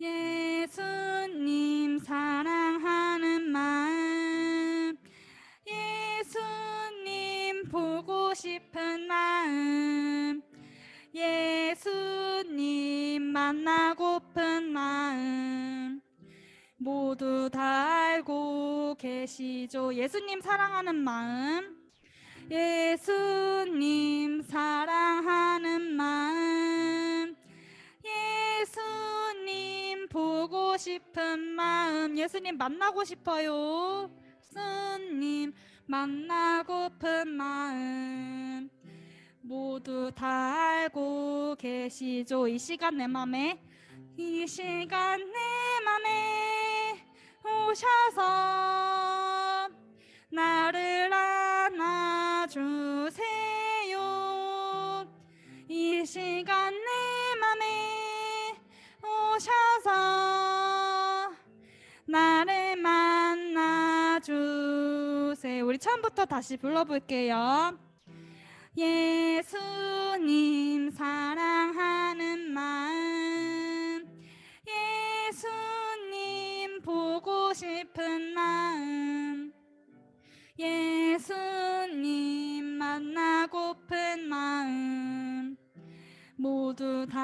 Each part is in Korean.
예수님 사랑하는 마음 예수님 보고 싶은 마음 예수님 만나고픈 마음 모두 다 알고 계시죠? 예수님 사랑하는 마음 예수님 예수님 만나고 싶어요. 예수님 만나고픈 마음 모두 다 알고 계시죠? 이 시간 내 맘에? 이 시간 내 맘에 오셔서 나를 안아주세요. 이 시간 우리 처음부터 다시 불러볼게요. 예수님 사랑하는 마음. 예수님 보고 싶은 마음. 예수님 만나고픈 마음. 모두 다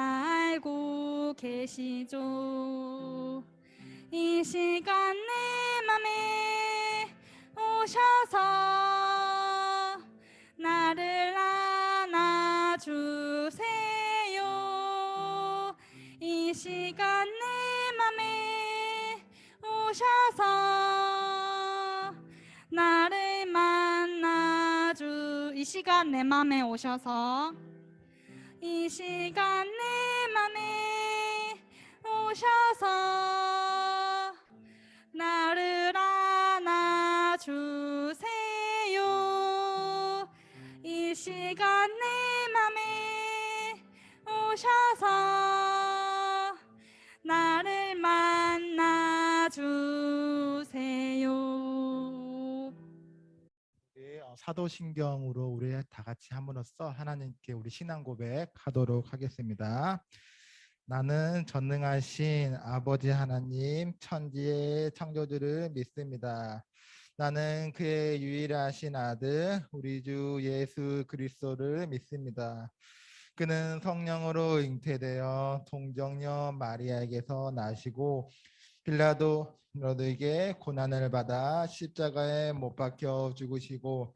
알고 계시죠 오셔서 나를 만나주 이 시간 내 맘에 오셔서. 이 시간 내 맘에 오셔서 나를 안아주세요. 이 시간 내 맘에 오셔서 사도신경으로 우리 다 같이 함으로써 하나님께 우리 신앙 고백하도록 하겠습니다. 나는 전능하신 아버지 하나님 천지의 창조주를 믿습니다. 나는 그의 유일하신 아들 우리 주 예수 그리스도를 믿습니다. 그는 성령으로 잉태되어 동정녀 마리아에게서 나시고 빌라도 너에게 고난을 받아 십자가에 못 박혀 죽으시고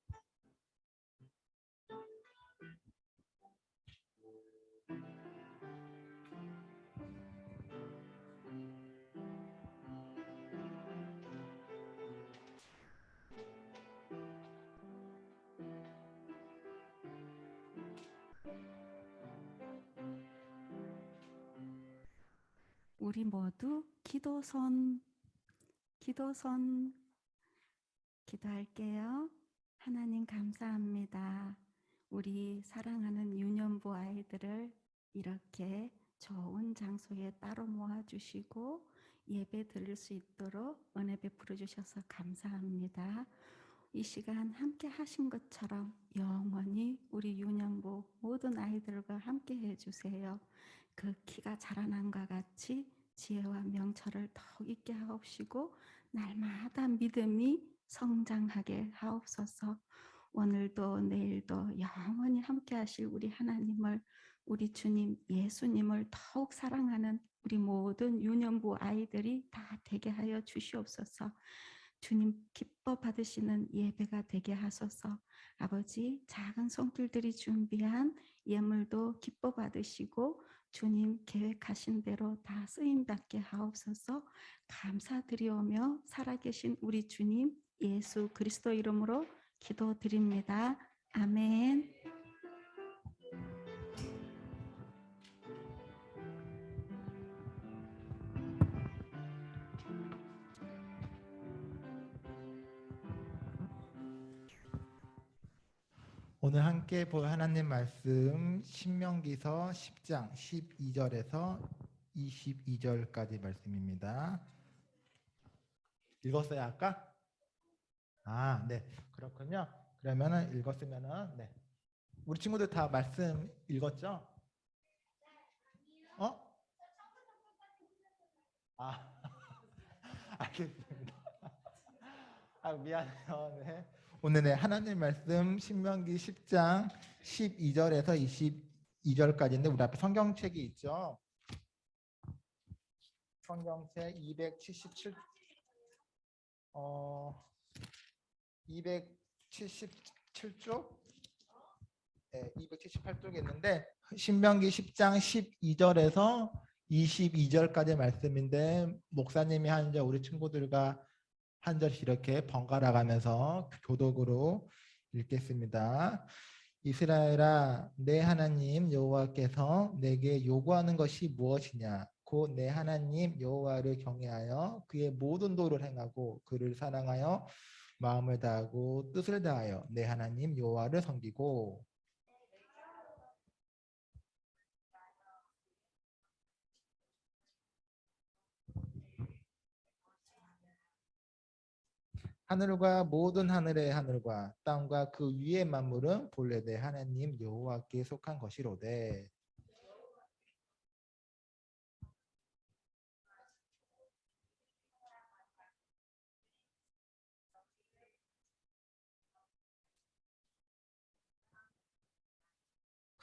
우리 모두 기도선, 기도선, 기도할게요. 하나님 감사합니다. 우리 사랑하는 유년부 아이들을 이렇게 좋은 장소에 따로 모아주시고 예배 드릴 수 있도록 은혜 베풀어 주셔서 감사합니다. 이 시간 함께 하신 것처럼 영원히 우리 유년부 모든 아이들과 함께 해주세요. 그 키가 자라난과 같이 지혜와 명철을 더욱 있게 하옵시고 날마다 믿음이 성장하게 하옵소서. 오늘도 내일도 영원히 함께 하실 우리 하나님을 우리 주님 예수님을 더욱 사랑하는 우리 모든 유년부 아이들이 다 되게 하여 주시옵소서. 주님 기뻐 받으시는 예배가 되게 하소서. 아버지 작은 손길들이 준비한 예물도 기뻐 받으시고 주님 계획하신 대로 다 쓰임 받게 하옵소서. 감사드리오며 살아계신 우리 주님 예수 그리스도 이름으로 기도드립니다. 아멘. 오늘 함께 볼 하나님 말씀 신명기서 10장 12절에서 22절까지 말씀입니다. 읽었어요 아까? 아, 네. 그렇군요. 그러면은 읽었으면은 네. 우리 친구들 다 말씀 읽었죠? 어? 아, 알겠습니다. 아, 미안해요. 네. 오늘의 하나님 말씀 신명기 10장 12절에서 22절까지인데 우리 앞에 성경책이 있죠. 성경책 277 어, 277쪽 네, 278쪽에 있는데 신명기 10장 12절에서 22절까지 말씀인데 목사님이 한절 우리 친구들과 한 절씩 이렇게 번갈아 가면서 교독으로 읽겠습니다. 이스라엘아 내 하나님 여호와께서 내게 요구하는 것이 무엇이냐 곧 내 하나님 여호와를 경외하여 그의 모든 도를 행하고 그를 사랑하여 마음을 다하고 뜻을 다하여 내 하나님 여호와를 섬기고 하늘과 모든 하늘의 하늘과 땅과 그 위의 만물은 본래 내 하나님 여호와께 속한 것이로되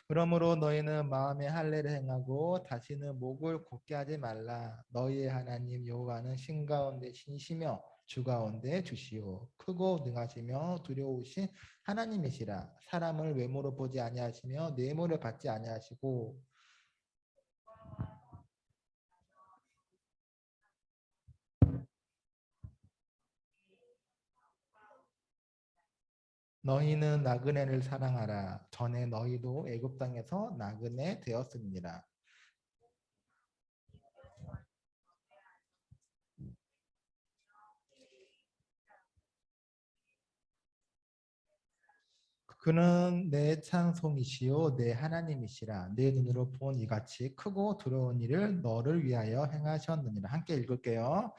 그러므로 너희는 마음에 할례를 행하고 다시는 목을 곧게 하지 말라. 너희의 하나님 여호와는 신 가운데 신이시며 주 가운데 주시오. 크고 능하시며 두려우신 하나님이시라. 사람을 외모로 보지 아니하시며 뇌물을 받지 아니하시고 너희는 나그네를 사랑하라. 전에 너희도 애굽 땅에서 나그네 되었습니다. 그는 내 찬송이시요 내 하나님이시라 내 눈으로 본 이같이 크고 두려운 일을 너를 위하여 행하셨느니라 함께 읽을게요.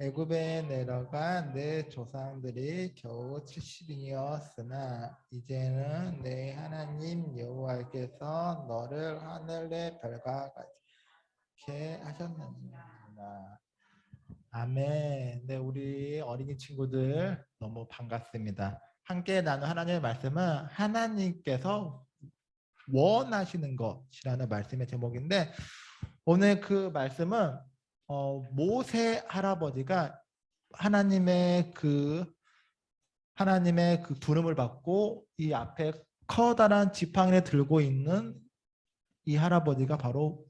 애굽에 내려간 내 조상들이 겨우 70이었으나 이제는 내 하나님 여호와께서 너를 하늘의 별과 같게 하셨느니라. 아멘. 네, 우리 어린이 친구들 너무 반갑습니다. 함께 나눈 하나님의 말씀은 하나님께서 원하시는 것이라는 말씀의 제목인데 오늘 그 말씀은 어, 모세 할아버지가 하나님의 그 하나님의 그 부름을 받고 이 앞에 커다란 지팡이를 들고 있는 이 할아버지가 바로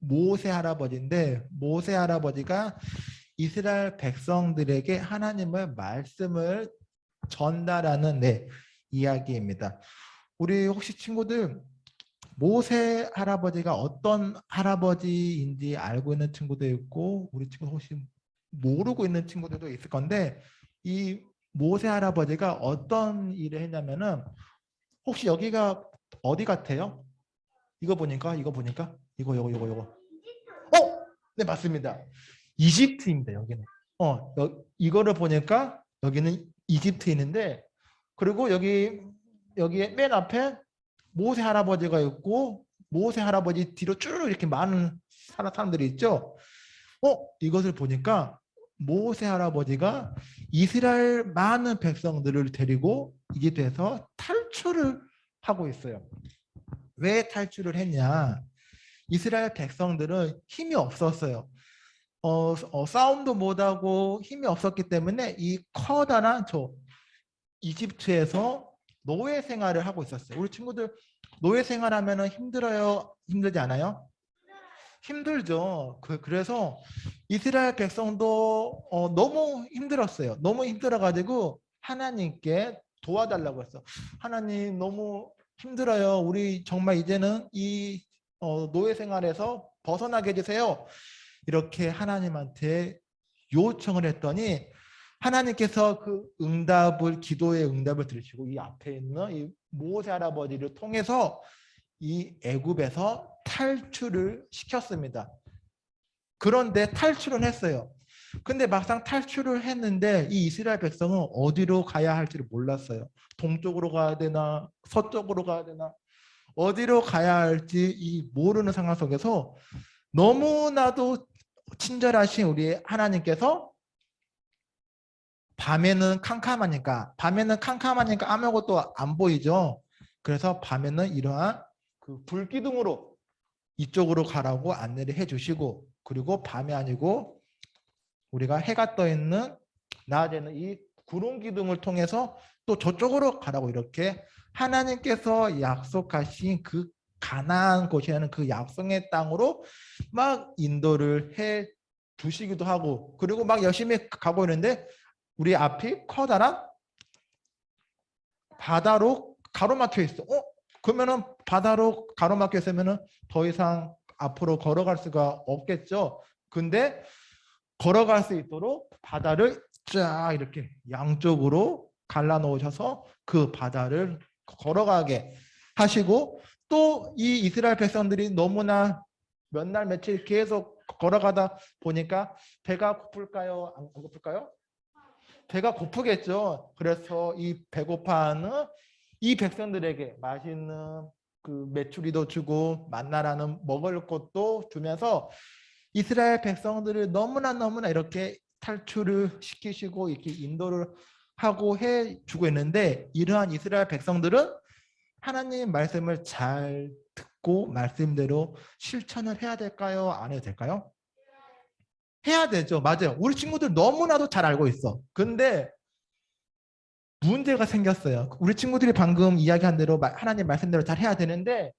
모세 할아버지인데 모세 할아버지가 이스라엘 백성들에게 하나님의 말씀을 전달하는 네, 이야기입니다. 우리 혹시 친구들 모세 할아버지가 어떤 할아버지인지 알고 있는 친구도 있고 우리 친구 혹시 모르고 있는 친구들도 있을 건데 이 모세 할아버지가 어떤 일을 했냐면은 혹시 여기가 어디 같아요? 이거 보니까 이거 보니까 이거 이거 이거 이거 어? 네 맞습니다. 이집트입니다 여기는. 어 여, 이거를 보니까 여기는 이집트인데 그리고 여기 여기 맨 앞에 모세 할아버지가 있고 모세 할아버지 뒤로 쭉 이렇게 많은 사람- 사람들이 있죠. 어 이것을 보니까 모세 할아버지가 이스라엘 많은 백성들을 데리고 이집트에서 탈출을 하고 있어요. 왜 탈출을 했냐? 이스라엘 백성들은 힘이 없었어요. 어, 어, 싸움도 못하고 힘이 없었기 때문에 이 커다란 저 이집트에서 노예 생활을 하고 있었어요. 우리 친구들 노예 생활하면 힘들어요? 힘들지 않아요? 힘들죠. 그, 그래서 이스라엘 백성도 어, 너무 힘들었어요. 너무 힘들어가지고 하나님께 도와달라고 했어. 하나님 너무 힘들어요. 우리 정말 이제는 이 어, 노예 생활에서 벗어나게 해주세요. 이렇게 하나님한테 요청을 했더니 하나님께서 그 응답을 기도의 응답을 들으시고 이 앞에 있는 이 모세 할아버지를 통해서 이 애굽에서 탈출을 시켰습니다. 그런데 탈출은 했어요. 근데 막상 탈출을 했는데 이 이스라엘 백성은 어디로 가야 할지를 몰랐어요. 동쪽으로 가야 되나 서쪽으로 가야 되나 어디로 가야 할지 이 모르는 상황 속에서 너무나도 친절하신 우리 하나님께서 밤에는 캄캄하니까 밤에는 캄캄하니까 아무것도 안 보이죠. 그래서 밤에는 이러한 그 불기둥으로 이쪽으로 가라고 안내를 해주시고 그리고 밤이 아니고 우리가 해가 떠 있는 낮에는 이 구름 기둥을 통해서 또 저쪽으로 가라고 이렇게 하나님께서 약속하신 그 가나안 곳이라는 그 약속의 땅으로 막 인도를 해 주시기도 하고 그리고 막 열심히 가고 있는데 우리 앞이 커다란 바다로 가로막혀 있어. 어? 그러면은 바다로 가로막혀 있으면은 더 이상 앞으로 걸어갈 수가 없겠죠. 근데 걸어갈 수 있도록 바다를 쫙 이렇게 양쪽으로 갈라 놓으셔서 그 바다를 걸어가게 하시고 또 이 이스라엘 백성들이 너무나 몇 날 며칠 계속 걸어가다 보니까 배가 고플까요? 안 고플까요? 배가 고프겠죠. 그래서 이 배고파하는 이 백성들에게 맛있는 그 메추리도 주고 만나라는 먹을 것도 주면서 이스라엘 백성들을 너무나 너무나 이렇게 탈출을 시키시고 이렇게 인도를 하고 해 주고 있는데 이러한 이스라엘 백성들은 하나님 말씀을 잘 듣고 말씀대로 실천을 해야 될까요? 안 해도 될까요? 해야 되죠. 맞아요. 우리 친구들 너무나도 잘 알고 있어. 근데 문제가 생겼어요. 우리 친구들이 방금 이야기한 대로 마- 하나님 말씀대로 잘 해야 되는데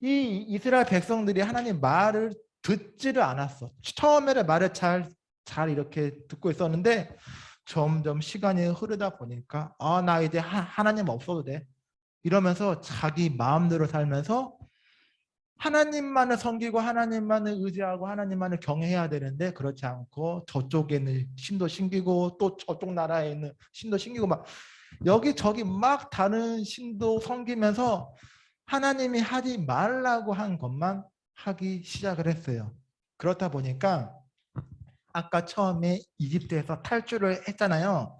이 이스라엘 백성들이 하나님 말을 듣지를 않았어. 처음에는 말을 잘, 잘 이렇게 듣고 있었는데 점점 시간이 흐르다 보니까 아, 나 이제 하, 하나님 없어도 돼. 이러면서 자기 마음대로 살면서 하나님만을 섬기고 하나님만을 의지하고 하나님만을 경외해야 되는데 그렇지 않고 저쪽에는 신도 신기고 또 저쪽 나라에 있는 신도 신기고 막 여기저기 막 다른 신도 섬기면서 하나님이 하지 말라고 한 것만 하기 시작을 했어요. 그렇다 보니까 아까 처음에 이집트에서 탈출을 했잖아요.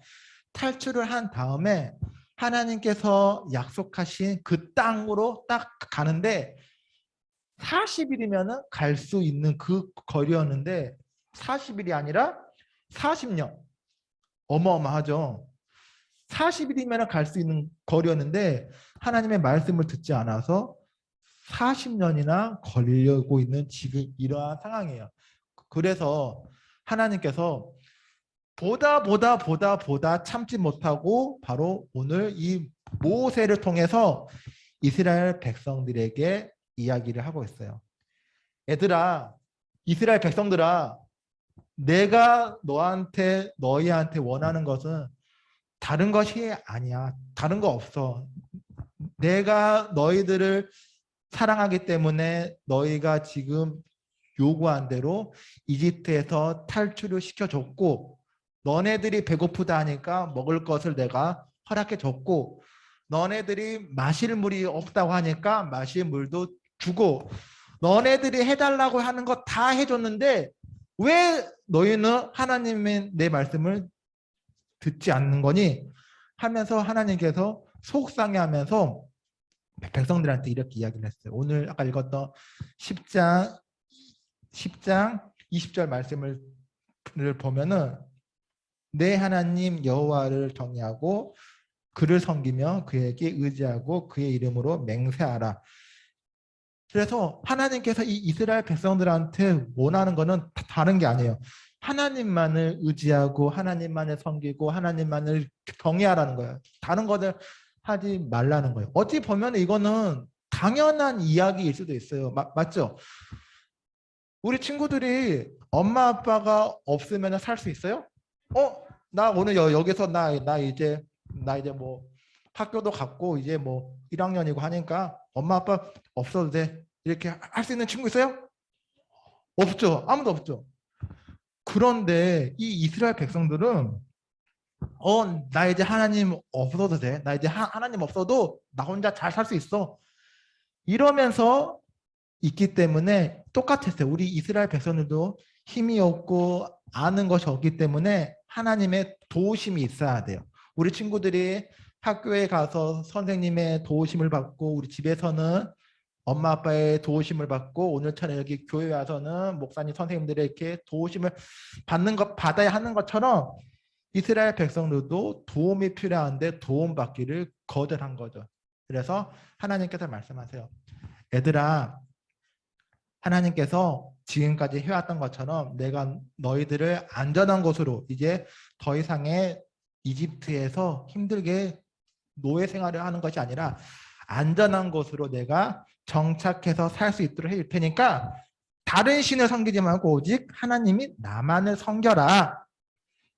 탈출을 한 다음에 하나님께서 약속하신 그 땅으로 딱 가는데 40일이면 갈 수 있는 그 거리였는데 40일이 아니라 40년. 어마어마하죠. 40일이면 갈 수 있는 거리였는데 하나님의 말씀을 듣지 않아서 40년이나 걸리고 있는 지금 이러한 상황이에요. 그래서 하나님께서 보다 보다 보다 보다 참지 못하고 바로 오늘 이 모세를 통해서 이스라엘 백성들에게 이야기를 하고 있어요. 얘들아, 이스라엘 백성들아, 내가 너한테 너희한테 원하는 것은 다른 것이 아니야. 다른 거 없어. 내가 너희들을 사랑하기 때문에 너희가 지금 요구한 대로 이집트에서 탈출을 시켜줬고 너네들이 배고프다 하니까 먹을 것을 내가 허락해 줬고 너네들이 마실 물이 없다고 하니까 마실 물도 주고 너네들이 해달라고 하는 거 다 해줬는데 왜 너희는 하나님의 내 말씀을 듣지 않는 거니 하면서 하나님께서 속상해하면서 백성들한테 이렇게 이야기를 했어요. 오늘 아까 읽었던 10장 10장 20절 말씀을 보면은 내 하나님 여호와를 경외하고 그를 섬기며 그에게 의지하고 그의 이름으로 맹세하라. 그래서 하나님께서 이 이스라엘 백성들한테 원하는 다 다른 게 아니에요. 하나님만을 의지하고 하나님만을 섬기고 하나님만을 경외하라는 거예요. 다른 것을 하지 말라는 거예요. 어찌 보면 이거는 당연한 이야기일 수도 있어요. 마- 맞죠? 우리 친구들이 엄마 아빠가 없으면 살 수 있어요? 어? 나 오늘 여, 여기서 나, 나 이제 나 이제 뭐 학교도 갔고 이제 뭐 1학년이고 하니까 엄마 아빠 없어도 돼. 이렇게 할 수 있는 친구 있어요? 없죠. 아무도 없죠. 그런데 이 이스라엘 백성들은 어, 나 이제 하나님 없어도 돼. 나 이제 하, 하나님 없어도 나 혼자 잘 살 수 있어. 이러면서 있기 때문에 똑같았어요. 우리 이스라엘 백성들도 힘이 없고 아는 것이 없기 때문에 하나님의 도우심이 있어야 돼요. 우리 친구들이 학교에 가서 선생님의 도우심을 받고 우리 집에서는 엄마 아빠의 도우심을 받고 오늘처럼 여기 교회 와서는 목사님 선생님들의 이렇게 도우심을 받는 것 받아야 하는 것처럼 이스라엘 백성들도 도움이 필요한데 도움 받기를 거절한 거죠. 그래서 하나님께서 말씀하세요. 얘들아 하나님께서 지금까지 해왔던 것처럼 내가 너희들을 안전한 곳으로 이제 더 이상의 이집트에서 힘들게 노예 생활을 하는 것이 아니라 안전한 곳으로 내가 정착해서 살 수 있도록 해줄 테니까 다른 신을 섬기지 말고 오직 하나님이 나만을 섬겨라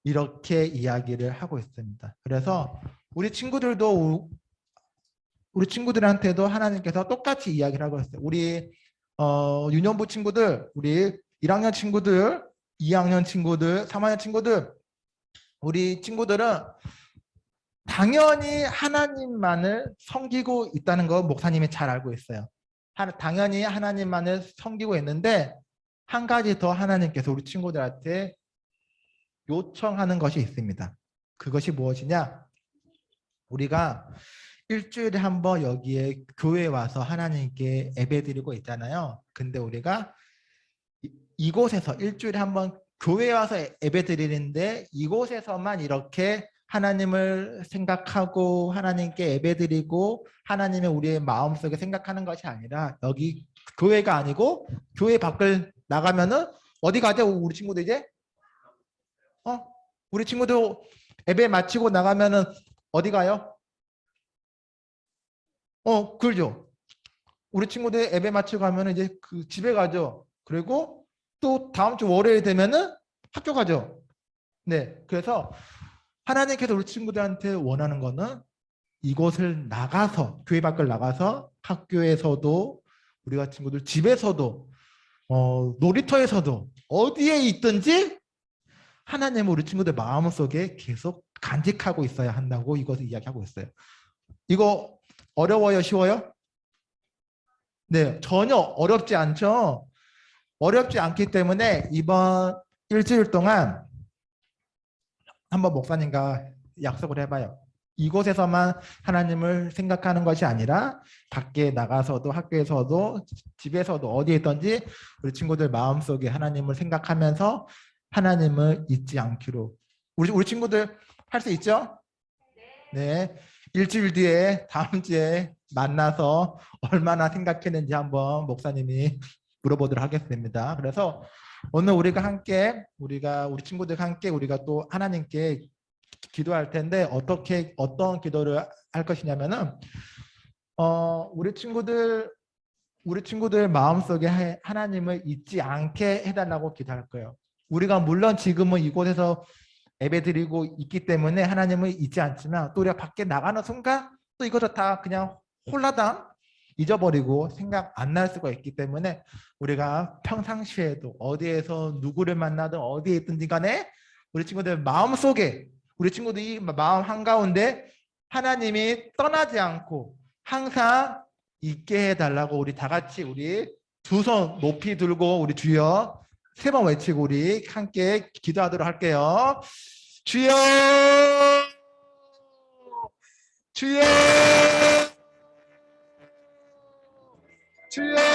이렇게 이야기를 하고 있습니다. 그래서 우리 친구들도 우- 우리 친구들한테도 하나님께서 똑같이 이야기를 하고 있어요. 우리 어, 유년부 친구들, 우리 1학년 친구들, 2학년 친구들, 3학년 친구들, 우리 친구들은 당연히 하나님만을 섬기고 있다는 거 목사님이 잘 알고 있어요. 하- 당연히 하나님만을 섬기고 있는데 한 가지 더 하나님께서 우리 친구들한테 요청하는 것이 있습니다. 그것이 무엇이냐? 우리가 일주일에 한 번 여기에 교회에 와서 하나님께 예배드리고 있잖아요. 근데 우리가 이- 이곳에서 일주일에 한 번 교회에 와서 예배드리는데 이곳에서만 이렇게 하나님을 생각하고 하나님께 예배드리고 하나님의 우리의 마음속에 생각하는 것이 아니라 여기 교회가 아니고 교회 밖을 나가면은 어디 가죠? 우리 친구들 이제 어? 우리 친구들 예배 마치고 나가면은 어디 가요? 어, 그죠. 우리 친구들 예배 마치고 가면은 이제 그 집에 가죠. 그리고 또 다음 주 월요일 되면은 학교 가죠. 네. 그래서 하나님께서 우리 친구들한테 원하는 거는 이곳을 나가서 교회 밖을 나가서 학교에서도 우리가 친구들 집에서도 어, 놀이터에서도 어디에 있든지 하나님은 우리 친구들 마음속에 계속 간직하고 있어야 한다고 이것을 이야기하고 있어요. 이거 어려워요, 쉬워요? 네, 전혀 어렵지 않죠. 어렵지 않기 때문에 이번 일주일 동안 한번 목사님과 약속을 해봐요. 이곳에서만 하나님을 생각하는 것이 아니라 밖에 나가서도 학교에서도 집에서도 어디에 있든지 우리 친구들 마음속에 하나님을 생각하면서 하나님을 잊지 않기로 우리 우리 친구들 할 수 있죠? 네. 일주일 뒤에 다음 주에 만나서 얼마나 생각했는지 한번 목사님이 물어보도록 하겠습니다. 그래서 오늘 우리가 함께 우리가 우리 친구들과 함께 우리가 또 하나님께 기- 기도할 텐데 어떻게 어떤 기도를 할 것이냐면은 어 우리 친구들 우리 친구들 마음속에 하- 하나님을 잊지 않게 해달라고 기도할 거예요. 우리가 물론 지금은 이곳에서 예배드리고 있기 때문에 하나님을 잊지 않지만 또 우리가 밖에 나가는 순간 또 이것도 다. 그냥 홀라당 잊어버리고 생각 안 날 수가 있기 때문에 우리가 평상시에도 어디에서 누구를 만나든 어디에 있든지 간에 우리 친구들 마음속에 우리 친구들이 마음 한가운데 하나님이 떠나지 않고 항상 있게 해달라고 우리 다 같이 우리 두 손 높이 들고 우리 주여 세 번 외치고 우리 함께 기도하도록 할게요. 주여! 주여! 주여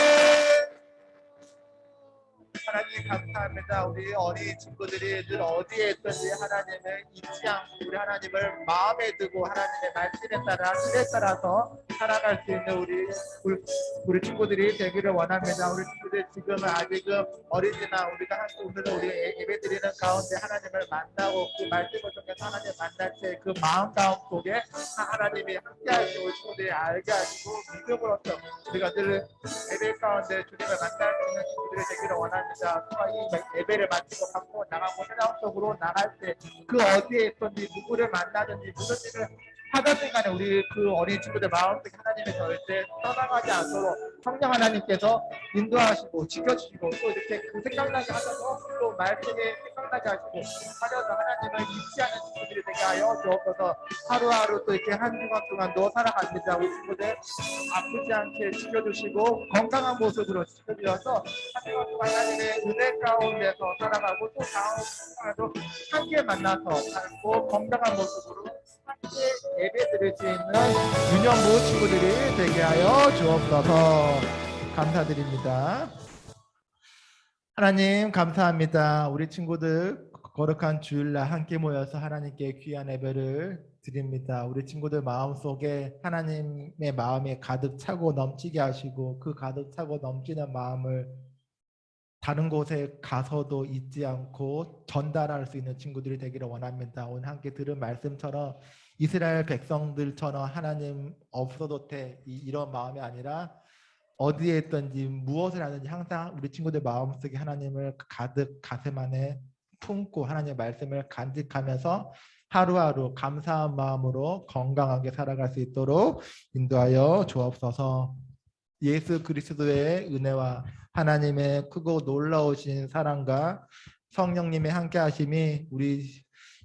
하나님 감사합니다. 우리 어린 친구들이 늘 어디에 있든지 하나님을 잊지 않고 우리 하나님을 마음에 두고 하나님의 말씀에 따라 뜻에 따라서 살아갈 수 있는 우리 우리, 친구들이 되기를 원합니다. 우리 친구들 지금은 아직은 어리지만 우리가 함께 오늘 우리 예배 드리는 가운데 하나님을 만나고 그 말씀을 통해서 하나님 만날 때 그 마음 가운 속에 하나님이 수 우리 친구들이 알게 하시고 믿음으로써 우리가 늘 예배 가운데 주님을 만날 수 있는 친구들이 되기를 원합니다. 또한 이 예배를 마치고 갖고 나가고 속으로 나갈 때 그 어디에 있든지 누구를 만나든지 무슨 일을 하던 간에 우리 그 어린 친구들 마음속에 하나님의 절대 떠나가지 않도록 성령 하나님께서 인도하시고 지켜주시고 또 이렇게 그 생각나게 하셔서 또 말씀이 생각나게 하시고 하셔서 하나님을 잊지 않는 친구들이 되게 하여 주옵소서 하루하루 또 이렇게 한 주간 동안도 살아갑니다. 우리 친구들 아프지 않게 지켜주시고 건강한 모습으로 지켜주셔서 한 주간 동안 하나님의 은혜 가운데서 살아가고 또 다음 주간에도 함께 만나서 살고 건강한 모습으로 함께 예배 드릴 수 있는 유년부 친구들이 되게 하여 주옵소서 감사드립니다. 하나님 감사합니다. 우리 친구들 거룩한 주일날 함께 모여서 하나님께 귀한 예배를 드립니다. 우리 친구들 마음속에 하나님의 마음이 가득 차고 넘치게 하시고 그 가득 차고 넘치는 마음을 다른 곳에 가서도 잊지 않고 전달할 수 있는 친구들이 되기를 원합니다. 오늘 함께 들은 말씀처럼 이스라엘 백성들처럼 하나님 없어도 돼 이- 이런 마음이 아니라 어디에 있든지 무엇을 하든지 항상 우리 친구들 마음속에 하나님을 가득 가슴 안에 품고 하나님의 말씀을 간직하면서 하루하루 감사한 마음으로 건강하게 살아갈 수 있도록 인도하여 주옵소서. 예수 그리스도의 은혜와 하나님의 크고 놀라우신 사랑과 성령님의 함께 하심이 우리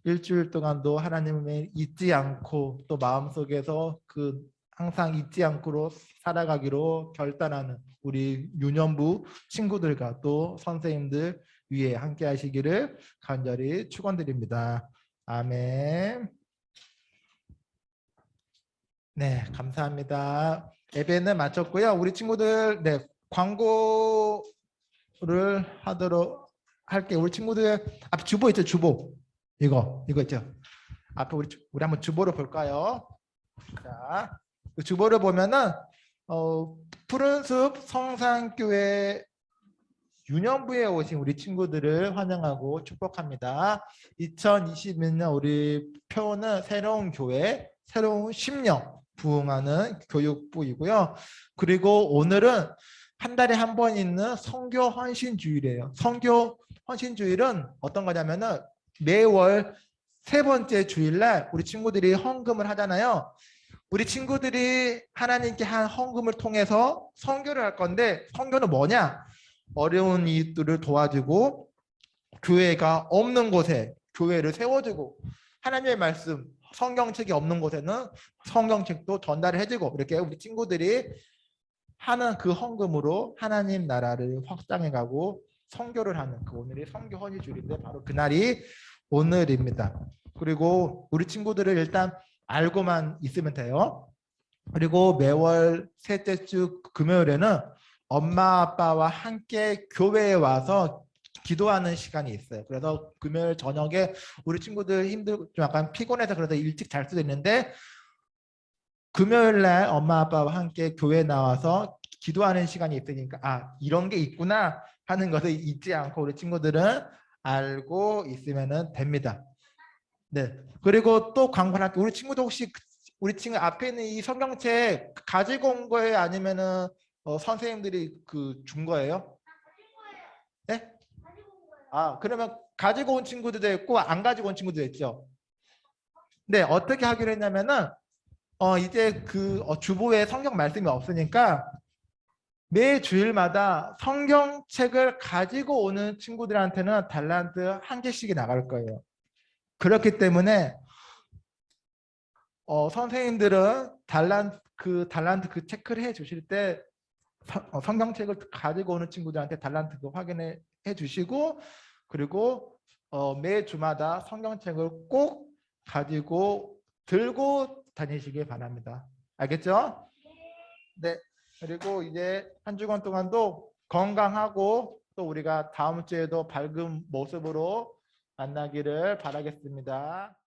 일주일 동안도 하나님을 잊지 않고 또 마음속에서 그 항상 잊지 않고 살아가기로 결단하는 우리 유년부 친구들과 또 선생님들 위에 함께 하시기를 간절히 축원드립니다. 아멘. 네, 감사합니다. 예배는 마쳤고요. 우리 친구들 네, 광고를 하도록 할게요. 우리 친구들 앞 주보 있죠, 주보. 이거, 이거 있죠. 앞에 우리 주- 우리 한번 주보를 볼까요? 자, 그 주보를 보면은 어, 푸른숲 성산교회 유년부에 오신 우리 친구들을 환영하고 축복합니다. 2021년 우리 표는 새로운 교회, 새로운 10년 부흥하는 교육부이고요. 그리고 오늘은 한 달에 한 번 있는 성교 헌신 주일이에요. 성교 헌신 주일은 어떤 거냐면은 매월 세 번째 주일날 우리 친구들이 헌금을 하잖아요. 우리 친구들이 하나님께 한 헌금을 통해서 성교를 할 건데 성교는 뭐냐? 어려운 이들을 도와주고 교회가 없는 곳에 교회를 세워주고 하나님의 말씀 성경책이 없는 곳에는 성경책도 전달을 해주고 이렇게 우리 친구들이 하는 그 헌금으로 하나님 나라를 확장해가고 성교를 하는 그 오늘이 성교 헌의 주일인데 바로 그날이 오늘입니다. 그리고 우리 친구들을 일단 알고만 있으면 돼요. 그리고 매월 셋째 주 금요일에는 엄마 아빠와 함께 교회에 와서 기도하는 시간이 있어요. 그래서 금요일 저녁에 우리 친구들 힘들 좀 약간 피곤해서 그래서 일찍 잘 수도 있는데 금요일 날 엄마 아빠와 함께 교회 나와서 기도하는 시간이 있으니까 아 이런 게 있구나 하는 것을 잊지 않고 우리 친구들은 알고 있으면 됩니다. 네. 그리고 또 광고를 할게요. 우리 친구도 혹시 그- 우리 친구 앞에 있는 이 성경책 가지고 온 거예요? 아니면은 어, 선생님들이 그 준 거예요? 네? 아, 그러면 가지고 온 친구들도 있고 안 가지고 온 친구도 있죠. 네, 어떻게 하기로 했냐면은 어 이제 그 어, 주보에 성경 말씀이 없으니까 매 주일마다 성경책을 가지고 오는 친구들한테는 달란트 한 개씩이 나갈 거예요. 그렇기 때문에 어, 선생님들은 달란 그 달란트 그 체크를 해 주실 때 성- 어, 성경책을 가지고 오는 친구들한테 달란트 그 확인해 해 주시고 그리고 어, 매 주마다 성경책을 꼭 가지고 들고 다니시길 바랍니다. 알겠죠? 네. 그리고 이제 한 주간 동안도 건강하고 또 우리가 다음 주에도 밝은 모습으로 만나기를 바라겠습니다.